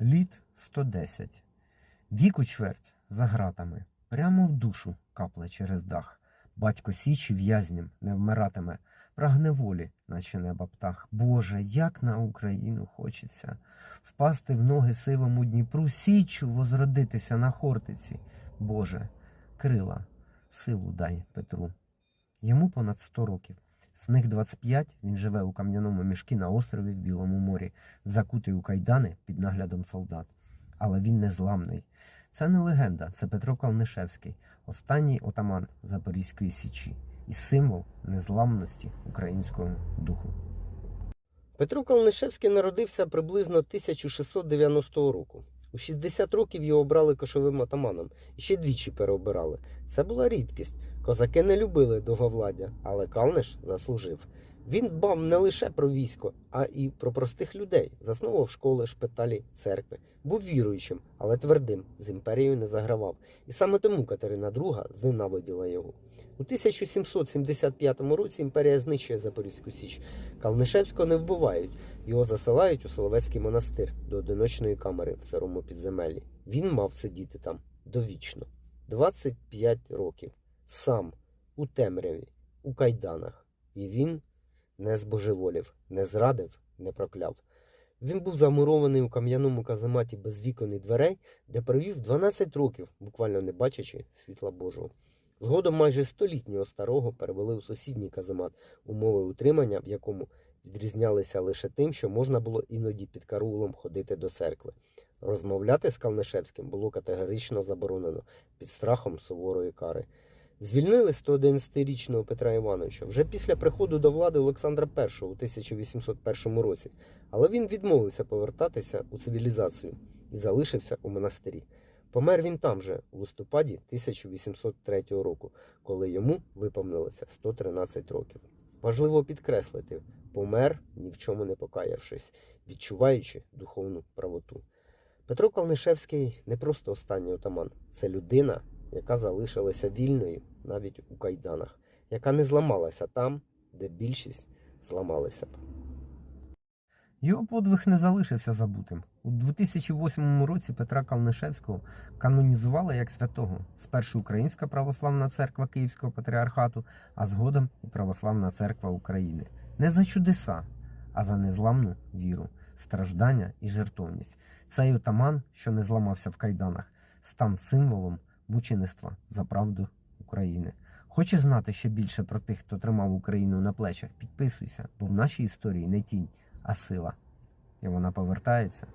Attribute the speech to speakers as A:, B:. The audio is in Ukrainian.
A: Літ 110. Віку чверть за гратами. Прямо в душу капла через дах. Батько січі в'язням не вмиратиме. Прагне волі, наче неба птах. Боже, як на Україну хочеться. Впасти в ноги сивому Дніпру, січу возродитися на Хортиці. Боже, крила, силу дай Петру. Йому понад 100 років. З них 25 він живе у кам'яному мішкі на острові в Білому морі, закутий у кайдани під наглядом солдат. Але він незламний. Це не легенда, це Петро Калнишевський, останній отаман Запорізької січі і символ незламності українського духу.
B: Петро Калнишевський народився приблизно 1690 року. У 60 років його обрали кошовим атаманом і ще двічі переобирали. Це була рідкість. Козаки не любили довговладдя, але Калниш заслужив. Він дбав не лише про військо, а і про простих людей. Заснував школи, шпиталі, церкви. Був віруючим, але твердим, з імперією не загравав. І саме тому Катерина II зненавиділа його. У 1775 році імперія знищує Запорізьку Січ. Калнишевського не вбивають, його засилають у Соловецький монастир до одиночної камери в сирому підземеллі. Він мав сидіти там довічно. 25 років. Сам, у темряві, у кайданах. І він не збожеволів, не зрадив, не прокляв. Він був замурований у кам'яному казематі без вікон і дверей, де провів 12 років, буквально не бачачи світла Божого. Згодом майже столітнього старого перевели у сусідній каземат, умови утримання, в якому відрізнялися лише тим, що можна було іноді під караулом ходити до церкви. Розмовляти з Калнишевським було категорично заборонено під страхом суворої кари. Звільнили 111-річного Петра Івановича вже після приходу до влади Олександра І у 1801 році, але він відмовився повертатися у цивілізацію і залишився у монастирі. Помер він там же у листопаді 1803 року, коли йому виповнилося 113 років. Важливо підкреслити, помер ні в чому не покаявшись, відчуваючи духовну правоту. Петро Калнишевський не просто останній отаман, це людина, яка залишилася вільною навіть у кайданах, яка не зламалася там, де більшість зламалися б.
A: Його подвиг не залишився забутим. У 2008 році Петра Калнишевського канонізували як святого. Спершу Українська православна церква Київського патріархату, а згодом і Православна церква України. Не за чудеса, а за незламну віру, страждання і жертовність. Цей отаман, що не зламався в кайданах, став символом мучеництва за правду України. Хочеш знати ще більше про тих, хто тримав Україну на плечах? Підписуйся, бо в нашій історії не тінь, а сила. І вона повертається